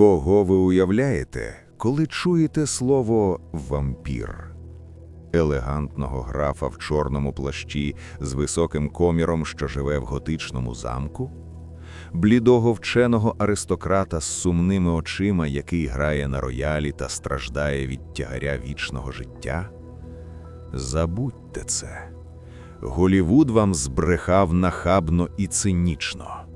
Кого ви уявляєте, коли чуєте слово вампір? Елегантного графа в чорному плащі з високим коміром, що живе в готичному замку? Блідого вченого аристократа з сумними очима, який грає на роялі та страждає від тягаря вічного життя? Забудьте це. Голівуд вам збрехав нахабно і цинічно.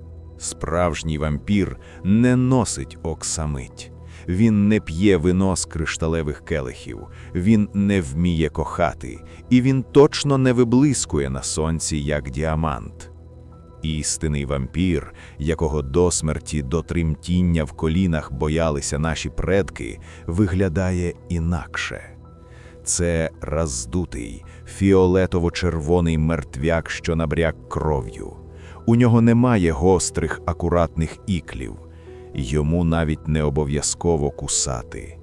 Справжній вампір не носить оксамить. Він не п'є вино з кришталевих келихів, він не вміє кохати, і він точно не виблискує на сонці, як діамант. Істинний вампір, якого до смерті до тремтіння в колінах боялися наші предки, виглядає інакше. Це роздутий, фіолетово-червоний мертвяк, що набряк кров'ю. У нього немає гострих, акуратних іклів. Йому навіть не обов'язково кусати.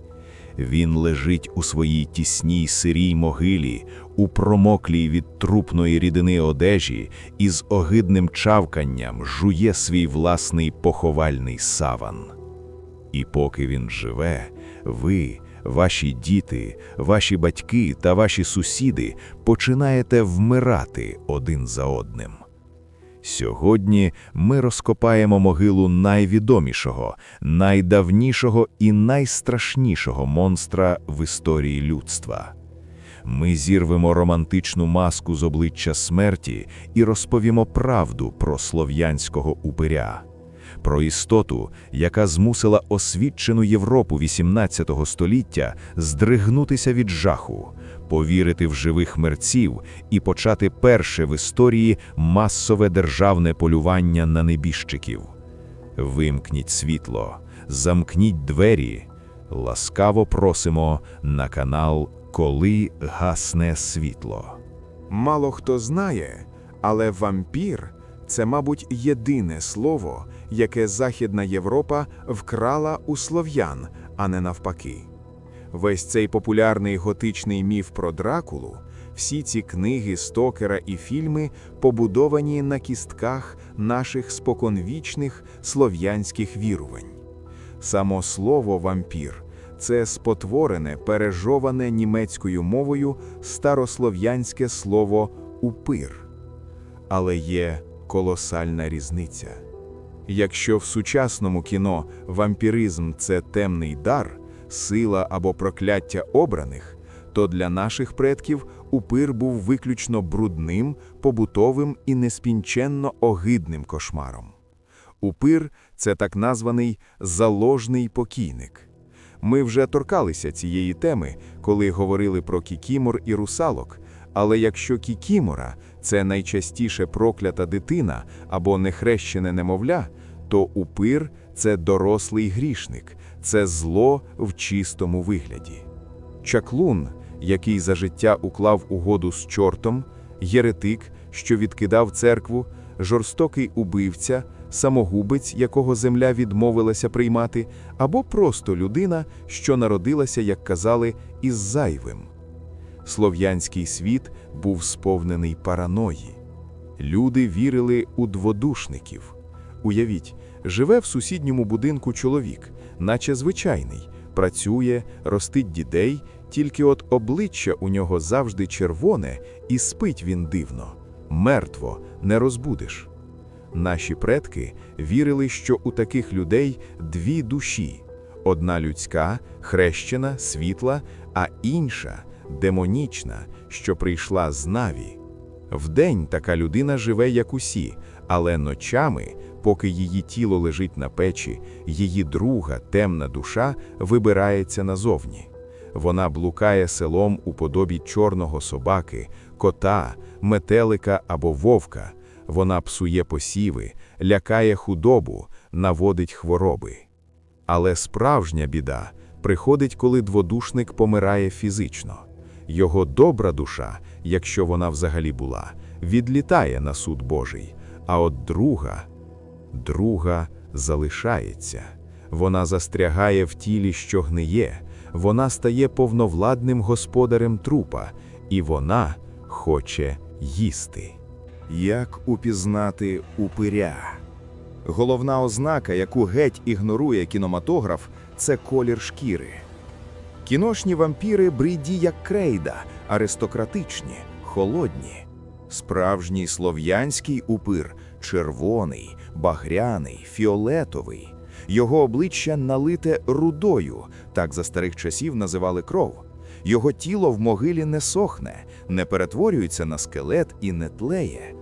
Він лежить у своїй тісній сирій могилі, у промоклій від трупної рідини одежі і з огидним чавканням жує свій власний поховальний саван. І поки він живе, ви, ваші діти, ваші батьки та ваші сусіди починаєте вмирати один за одним. Сьогодні ми розкопаємо могилу найвідомішого, найдавнішого і найстрашнішого монстра в історії людства. Ми зірвемо романтичну маску з обличчя смерті і розповімо правду про слов'янського упиря, про істоту, яка змусила освічену Європу XVIII століття здригнутися від жаху, повірити в живих мерців і почати перше в історії масове державне полювання на небіжчиків. Вимкніть світло, замкніть двері. Ласкаво просимо на канал Коли гасне світло. Мало хто знає, але вампір це, мабуть, єдине слово, яке Західна Європа вкрала у слов'ян, а не навпаки. Весь цей популярний готичний міф про Дракулу, всі ці книги Стокера і фільми побудовані на кістках наших споконвічних слов'янських вірувань. Само слово вампір це спотворене, пережоване німецькою мовою старослов'янське слово упир. Але є колосальна різниця. Якщо в сучасному кіно вампіризм це темний дар, сила або прокляття обраних, то для наших предків упир був виключно брудним, побутовим і неспінченно огидним кошмаром. Упир це так названий заложний покійник. Ми вже торкалися цієї теми, коли говорили про кікімор і русалок. Але якщо кікімора це найчастіше проклята дитина або нехрещене немовля, то упир це дорослий грішник, це зло в чистому вигляді. Чаклун, який за життя уклав угоду з чортом, єретик, що відкидав церкву, жорстокий убивця, самогубець, якого земля відмовилася приймати, або просто людина, що народилася, як казали, із зайвим. Слов'янський світ був сповнений параної. Люди вірили у дводушників. Уявіть, живе в сусідньому будинку чоловік, наче звичайний, працює, ростить дітей, тільки от обличчя у нього завжди червоне, і спить він дивно. Мертво, не розбудиш. Наші предки вірили, що у таких людей дві душі: одна людська, хрещена, світла, а інша демонічна, що прийшла з наві. Вдень така людина живе, як усі, але ночами, поки її тіло лежить на печі, її друга темна душа вибирається назовні. Вона блукає селом у подобі чорного собаки, кота, метелика або вовка. Вона псує посіви, лякає худобу, наводить хвороби. Але справжня біда приходить, коли дводушник помирає фізично. Його добра душа, якщо вона взагалі була, відлітає на суд Божий, а от друга, друга залишається. Вона застрягає в тілі, що гниє, вона стає повновладним господарем трупа, і вона хоче їсти. Як упізнати упиря? Головна ознака, яку геть ігнорує кінематограф, це колір шкіри. Кіношні вампіри бриді як крейда, аристократичні, холодні. Справжній слов'янський упир червоний, багряний, фіолетовий. Його обличчя налите рудою, так за старих часів називали кров. Його тіло в могилі не сохне, не перетворюється на скелет і не тлеє.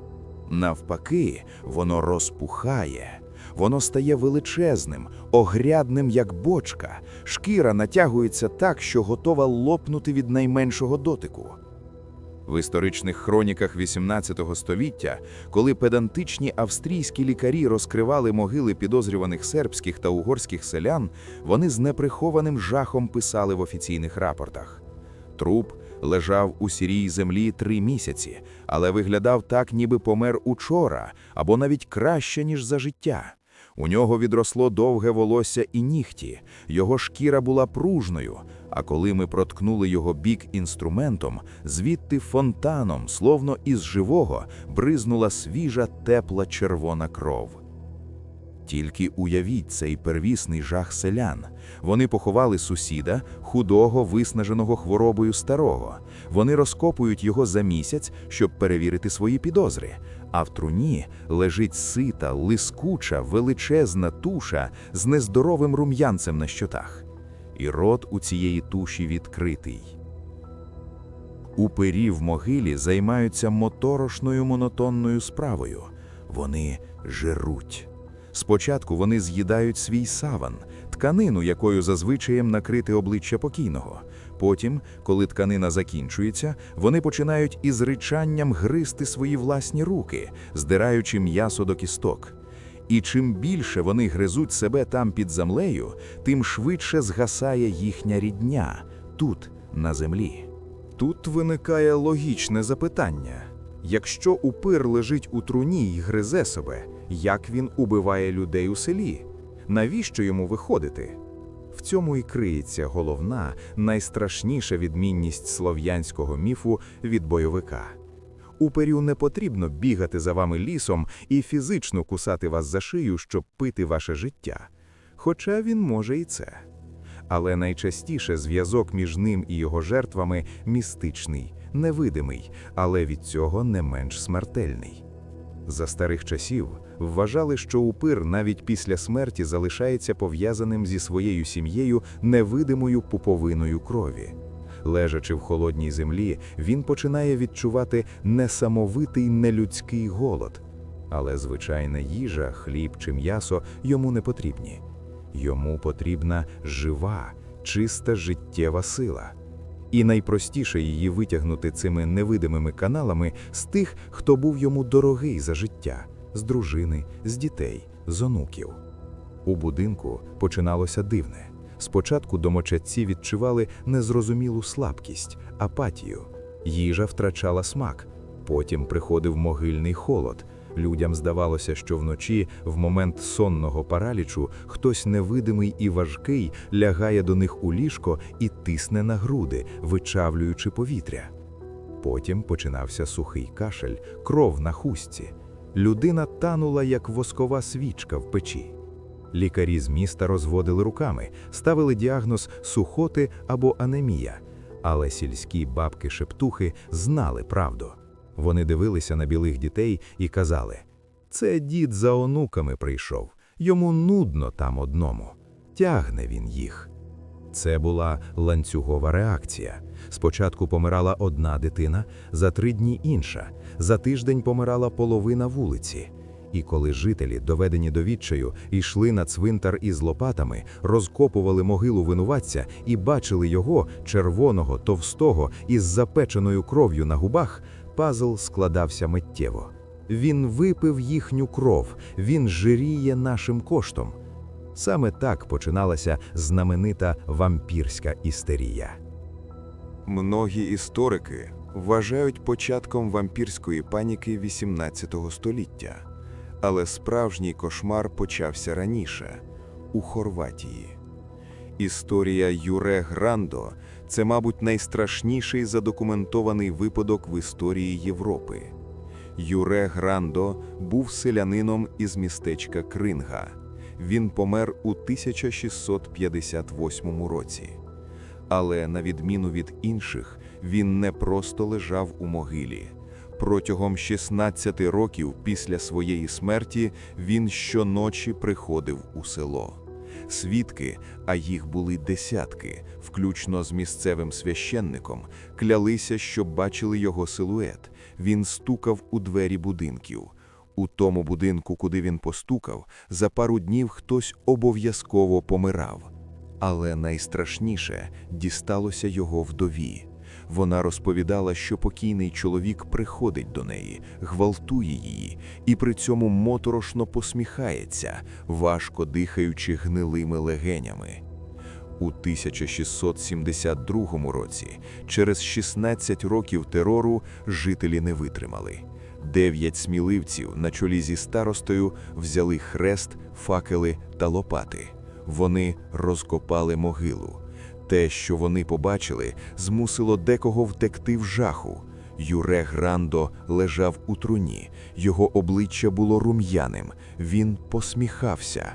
Навпаки, воно розпухає, воно стає величезним, огрядним, як бочка, шкіра натягується так, що готова лопнути від найменшого дотику. В історичних хроніках XVIII століття, коли педантичні австрійські лікарі розкривали могили підозрюваних сербських та угорських селян, вони з неприхованим жахом писали в офіційних рапортах. Труп лежав у сірій землі три місяці, але виглядав так, ніби помер учора, або навіть краще, ніж за життя. У нього відросло довге волосся і нігті, його шкіра була пружною, а коли ми проткнули його бік інструментом, звідти фонтаном, словно із живого, бризнула свіжа тепла червона кров. Тільки уявіть цей первісний жах селян. Вони поховали сусіда, худого, виснаженого хворобою старого. Вони розкопують його за місяць, щоб перевірити свої підозри. А в труні лежить сита, лискуча, величезна туша з нездоровим рум'янцем на щотах. І рот у цієї туші відкритий. Упирі в могилі займаються моторошною монотонною справою. Вони жируть. Спочатку вони з'їдають свій саван, тканину, якою зазвичаєм накрити обличчя покійного. Потім, коли тканина закінчується, вони починають із ричанням гризти свої власні руки, здираючи м'ясо до кісток. І чим більше вони гризуть себе там під землею, тим швидше згасає їхня рідня тут, на землі. Тут виникає логічне запитання. Якщо упир лежить у труні й гризе себе, як він убиває людей у селі? Навіщо йому виходити? В цьому і криється головна, найстрашніша відмінність слов'янського міфу від бойовика. Упирю не потрібно бігати за вами лісом і фізично кусати вас за шию, щоб пити ваше життя. Хоча він може і це. Але найчастіше зв'язок між ним і його жертвами містичний, невидимий, але від цього не менш смертельний. За старих часів вважали, що упир навіть після смерті залишається пов'язаним зі своєю сім'єю невидимою пуповиною крові. Лежачи в холодній землі, він починає відчувати несамовитий нелюдський голод. Але звичайна їжа, хліб чи м'ясо йому не потрібні. Йому потрібна жива, чиста життєва сила. І найпростіше її витягнути цими невидимими каналами з тих, хто був йому дорогий за життя, з дружини, з дітей, з онуків. У будинку починалося дивне. Спочатку домочадці відчували незрозумілу слабкість, апатію. Їжа втрачала смак. Потім приходив могильний холод. Людям здавалося, що вночі, в момент сонного паралічу, хтось невидимий і важкий лягає до них у ліжко і тисне на груди, вичавлюючи повітря. Потім починався сухий кашель, кров на хустці. Людина танула, як воскова свічка в печі. Лікарі з міста розводили руками, ставили діагноз сухоти або анемія. Але сільські бабки-шептухи знали правду. Вони дивилися на білих дітей і казали: це дід за онуками прийшов, йому нудно там одному, тягне він їх. Це була ланцюгова реакція. Спочатку помирала одна дитина, за три дні інша, за тиждень помирала половина вулиці. І коли жителі, доведені до відчаю, йшли на цвинтар із лопатами, розкопували могилу винуватця і бачили його, червоного, товстого, із запеченою кров'ю на губах, пазл складався миттєво. Він випив їхню кров, він жиріє нашим коштом. Саме так починалася знаменита вампірська істерія. Многі історики вважають початком вампірської паніки XVIII століття, але справжній кошмар почався раніше у Хорватії. Історія Юре Грандо це, мабуть, найстрашніший задокументований випадок в історії Європи. Юре Грандо був селянином із містечка Кринга. Він помер у 1658 році. Але, на відміну від інших, він не просто лежав у могилі. Протягом 16 років після своєї смерті він щоночі приходив у село. Свідки, а їх були десятки, включно з місцевим священником, клялися, що бачили його силует. Він стукав у двері будинків. У тому будинку, куди він постукав, за пару днів хтось обов'язково помирав. Але найстрашніше дісталося його вдові. Вона розповідала, що покійний чоловік приходить до неї, гвалтує її і при цьому моторошно посміхається, важко дихаючи гнилими легенями. У 1672 році, через 16 років терору, жителі не витримали. Дев'ять сміливців на чолі зі старостою взяли хрест, факели та лопати. Вони розкопали могилу. Те, що вони побачили, змусило декого втекти в жаху. Юре Грандо лежав у труні, його обличчя було рум'яним, він посміхався.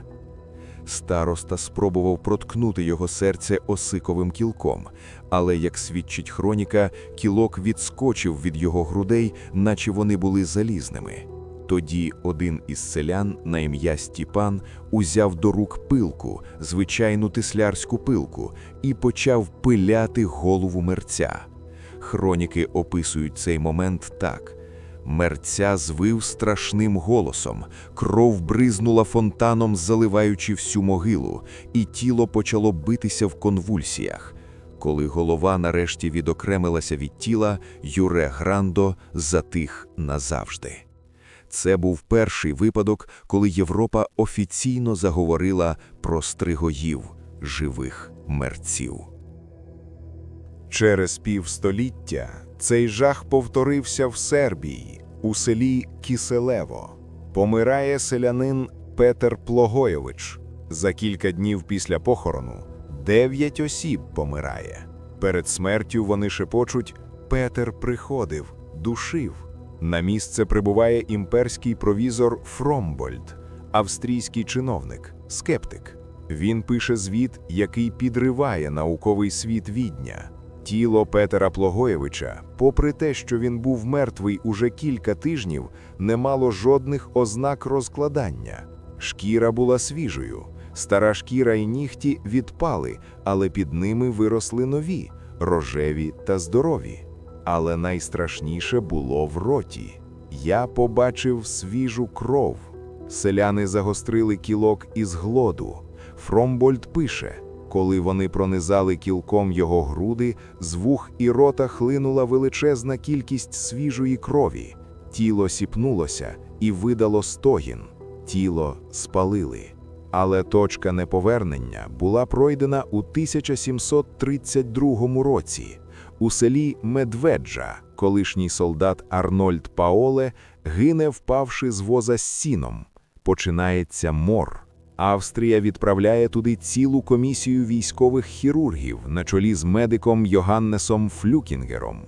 Староста спробував проткнути його серце осиковим кілком, але, як свідчить хроніка, кілок відскочив від його грудей, наче вони були залізними. Тоді один із селян на ім'я Стіпан узяв до рук пилку, звичайну тислярську пилку, і почав пиляти голову мерця. Хроніки описують цей момент так. Мерця звив страшним голосом, кров бризнула фонтаном, заливаючи всю могилу, і тіло почало битися в конвульсіях. Коли голова нарешті відокремилася від тіла, Юре Грандо затих назавжди. Це був перший випадок, коли Європа офіційно заговорила про стригоїв живих мерців. Через півстоліття цей жах повторився в Сербії, у селі Кіселево. Помирає селянин Петер Плогойович. За кілька днів після похорону дев'ять осіб помирає. Перед смертю вони шепочуть Петер приходив, душив. На місце прибуває імперський провізор Фромбольд, австрійський чиновник, скептик. Він пише звіт, який підриває науковий світ відня. Тіло Петера Плогоєвича, попри те, що він був мертвий уже кілька тижнів, не мало жодних ознак розкладання. Шкіра була свіжою, стара шкіра і нігті відпали, але під ними виросли нові, рожеві та здорові. Але найстрашніше було в роті. Я побачив свіжу кров. Селяни загострили кілок із глоду. Фромбольд пише, коли вони пронизали кілком його груди, з вух і рота хлинула величезна кількість свіжої крові. Тіло сіпнулося і видало стогін. Тіло спалили. Але точка неповернення була пройдена у 1732 році. У селі Медведжа колишній солдат Арнольд Паоле гине, впавши з воза з сіном. Починається мор. Австрія відправляє туди цілу комісію військових хірургів на чолі з медиком Йоганнесом Флюкінгером.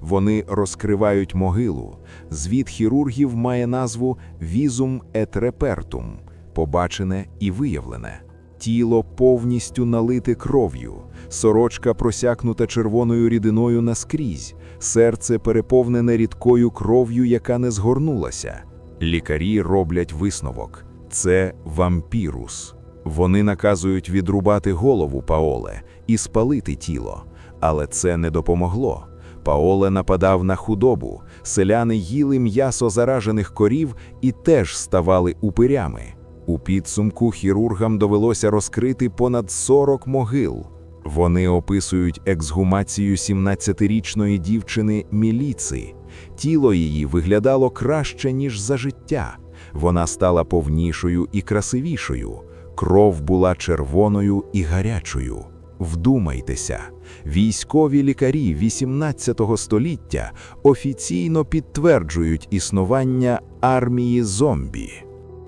Вони розкривають могилу. Звіт хірургів має назву «Візум repertum» – побачене і виявлене. Тіло повністю налите кров'ю, сорочка просякнута червоною рідиною наскрізь, серце переповнене рідкою кров'ю, яка не згорнулася. Лікарі роблять висновок – це вампірус. Вони наказують відрубати голову Паоле і спалити тіло, але це не допомогло. Паоле нападав на худобу, селяни їли м'ясо заражених корів і теж ставали упирями. У підсумку хірургам довелося розкрити понад 40 могил. Вони описують ексгумацію 17-річної дівчини Міліци. Тіло її виглядало краще, ніж за життя. Вона стала повнішою і красивішою. Кров була червоною і гарячою. Вдумайтеся, військові лікарі 18 століття офіційно підтверджують існування армії зомбі.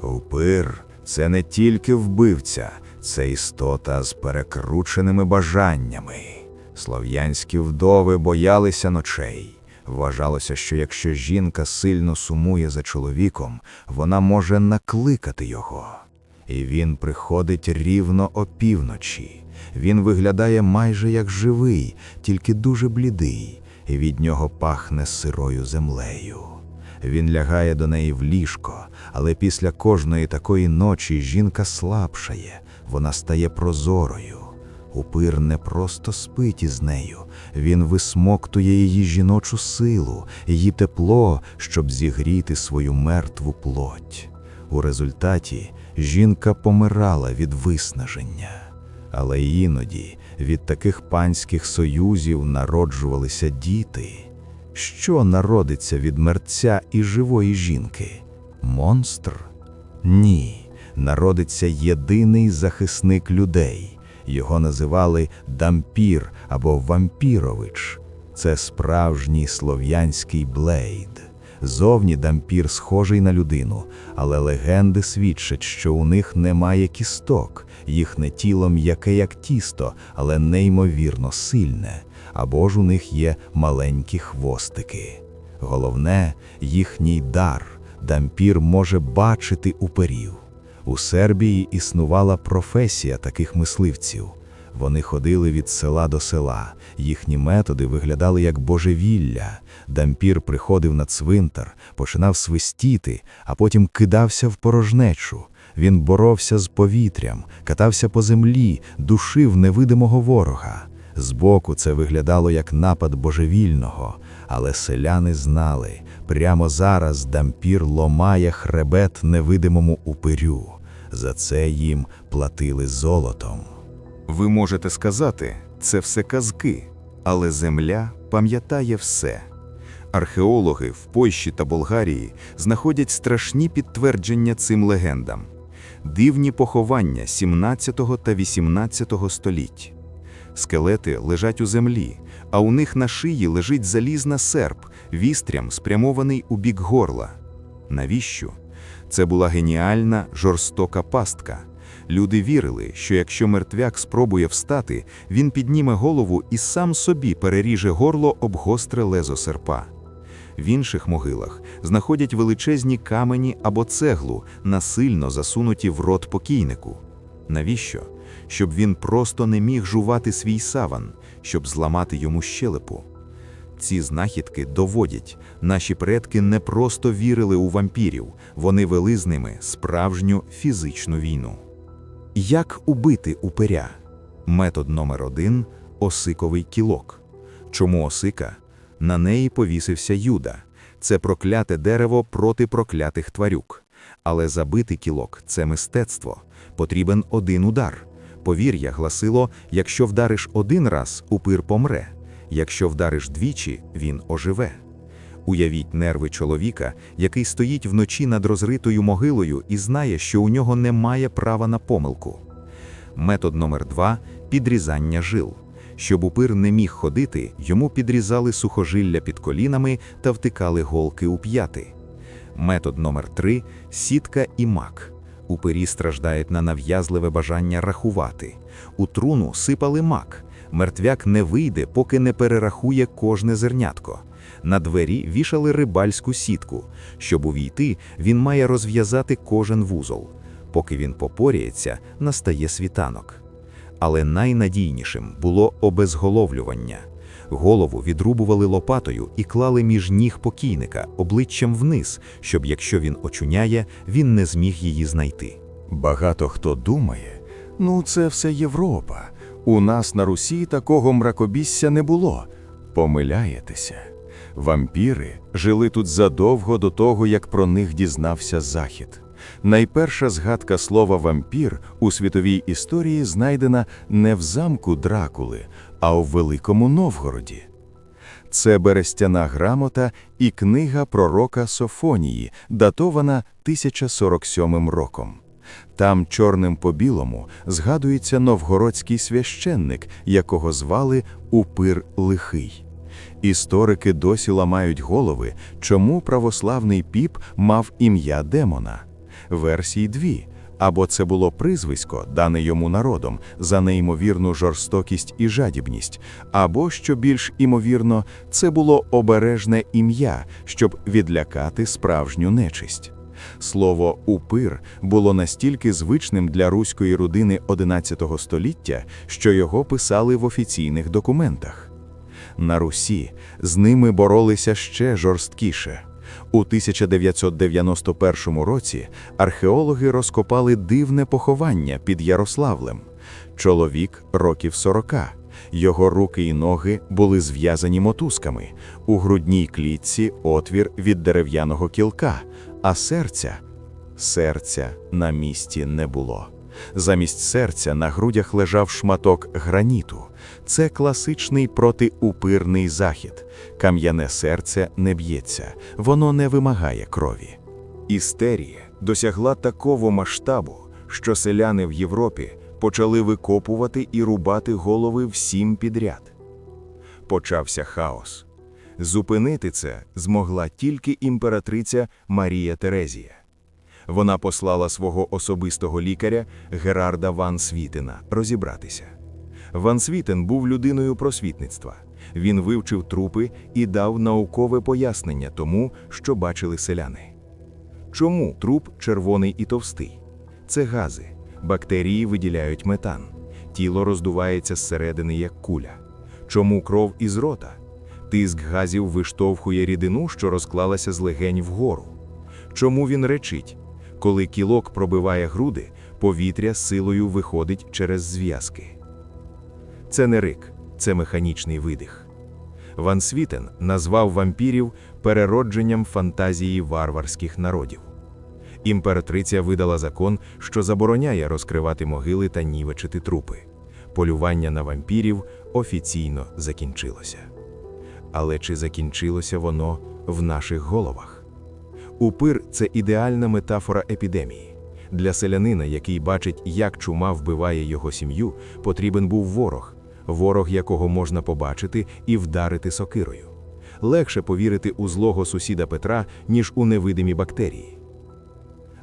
Упир це не тільки вбивця, це істота з перекрученими бажаннями. Слов'янські вдови боялися ночей. Вважалося, що якщо жінка сильно сумує за чоловіком, вона може накликати його. І він приходить рівно опівночі. Він виглядає майже як живий, тільки дуже блідий, і від нього пахне сирою землею. Він лягає до неї в ліжко, але після кожної такої ночі жінка слабшає, вона стає прозорою. Упир не просто спить із нею, він висмоктує її жіночу силу, її тепло, щоб зігріти свою мертву плоть. У результаті жінка помирала від виснаження. Але іноді від таких панських союзів народжувалися діти. Що народиться від мерця і живої жінки? Монстр? Ні, народиться єдиний захисник людей. Його називали Дампір або Вампірович. Це справжній слов'янський блейд. Зовні дампір схожий на людину, але легенди свідчать, що у них немає кісток, їхнє тіло м'яке як тісто, але неймовірно сильне, або ж у них є маленькі хвостики. Головне їхній дар. Дампір може бачити уперів. У Сербії існувала професія таких мисливців. Вони ходили від села до села, їхні методи виглядали як божевілля. Дампір приходив на цвинтар, починав свистіти, а потім кидався в порожнечу. Він боровся з повітрям, катався по землі, душив невидимого ворога. Збоку це виглядало як напад божевільного, але селяни знали, прямо зараз дампір ломає хребет невидимому упирю. За це їм платили золотом. Ви можете сказати, це все казки, але земля пам'ятає все. Археологи в Польщі та Болгарії знаходять страшні підтвердження цим легендам, дивні поховання 17 та 18 століть. Скелети лежать у землі, а у них на шиї лежить залізна серп, вістрям спрямований у бік горла. Навіщо? Це була геніальна, жорстока пастка. Люди вірили, що якщо мертвяк спробує встати, він підніме голову і сам собі переріже горло об гостре лезо серпа. В інших могилах знаходять величезні камені або цеглу, насильно засунуті в рот покійнику. Навіщо? Щоб він просто не міг жувати свій саван, щоб зламати йому щелепу. Ці знахідки доводять, наші предки не просто вірили у вампірів, вони вели з ними справжню фізичну війну. Як убити упиря? Метод номер один – осиковий кілок. Чому осика? На неї повісився Юда. Це прокляте дерево проти проклятих тварюк. Але забити кілок – це мистецтво. Потрібен один удар. Повір'я гласило, якщо вдариш один раз, упир помре. Якщо вдариш двічі, він оживе. Уявіть нерви чоловіка, який стоїть вночі над розритою могилою і знає, що у нього немає права на помилку. Метод номер два підрізання жил. Щоб упир не міг ходити, йому підрізали сухожилля під колінами та втикали голки у п'яти. Метод номер три сітка і мак. Упирі страждають на нав'язливе бажання рахувати. У труну сипали мак. Мертвяк не вийде, поки не перерахує кожне зернятко. На двері вішали рибальську сітку. Щоб увійти, він має розв'язати кожен вузол. Поки він попоряється, настає світанок. Але найнадійнішим було обезголовлювання. Голову відрубували лопатою і клали між ніг покійника обличчям вниз, щоб якщо він очуняє, він не зміг її знайти. Багато хто думає, ну це все Європа. У нас на Русі такого мракобісся не було. Помиляєтеся. Вампіри жили тут задовго до того, як про них дізнався Захід. Найперша згадка слова вампір у світовій історії знайдена не в замку Дракули, а у Великому Новгороді. Це берестяна грамота і книга пророка Софонії, датована 1047 роком. Там чорним по білому згадується новгородський священник, якого звали Упир Лихий. Історики досі ламають голови, чому православний піп мав ім'я демона. Версій дві. Або це було прізвисько, дане йому народом, за неймовірну жорстокість і жадібність, або, що більш імовірно, це було обережне ім'я, щоб відлякати справжню нечисть. Слово упир було настільки звичним для руської родини XI століття, що його писали в офіційних документах. На Русі з ними боролися ще жорсткіше. У 1991 році археологи розкопали дивне поховання під Ярославлем. Чоловік років 40. Його руки і ноги були зв'язані мотузками. У грудній клітці отвір від дерев'яного кілка, а серця серця на місці не було. Замість серця на грудях лежав шматок граніту. Це класичний протиупирний захід. Кам'яне серце не б'ється, воно не вимагає крові. Істерія досягла такого масштабу, що селяни в Європі почали викопувати і рубати голови всім підряд. Почався хаос. Зупинити це змогла тільки імператриця Марія Терезія. Вона послала свого особистого лікаря Герарда Ван Світена розібратися. Ван Світен був людиною просвітництва. Він вивчив трупи і дав наукове пояснення тому, що бачили селяни. Чому труп червоний і товстий? Це гази. Бактерії виділяють метан. Тіло роздувається зсередини як куля. Чому кров із рота? Тиск газів виштовхує рідину, що розклалася з легень вгору. Чому він речить? Коли кілок пробиває груди, повітря силою виходить через зв'язки. Це не рик, це механічний видих. Ван Світен назвав вампірів переродженням фантазії варварських народів. Імператриця видала закон, що забороняє розкривати могили та нівечити трупи. Полювання на вампірів офіційно закінчилося. Але чи закінчилося воно в наших головах? Упир це ідеальна метафора епідемії. Для селянина, який бачить, як чума вбиває його сім'ю, потрібен був ворог, ворог, якого можна побачити і вдарити сокирою. Легше повірити у злого сусіда Петра, ніж у невидимі бактерії.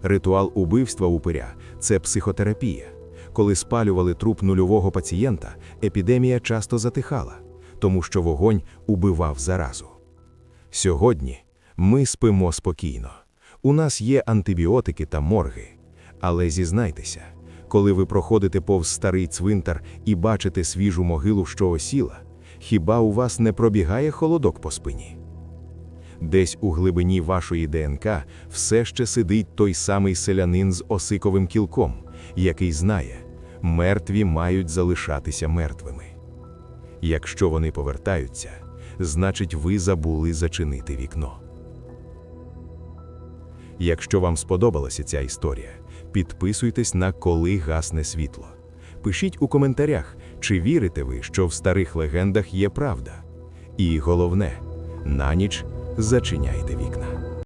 Ритуал убивства упиря це психотерапія. Коли спалювали труп нульового пацієнта, епідемія часто затихала, тому що вогонь убивав заразу. Сьогодні ми спимо спокійно. У нас є антибіотики та морги. Але зізнайтеся, коли ви проходите повз старий цвинтар і бачите свіжу могилу, що осіла, хіба у вас не пробігає холодок по спині? Десь у глибині вашої ДНК все ще сидить той самий селянин з осиковим кілком, який знає, мертві мають залишатися мертвими. Якщо вони повертаються, значить ви забули зачинити вікно. Якщо вам сподобалася ця історія, підписуйтесь на Коли гасне світло. Пишіть у коментарях, чи вірите ви, що в старих легендах є правда. І головне, на ніч зачиняйте вікна.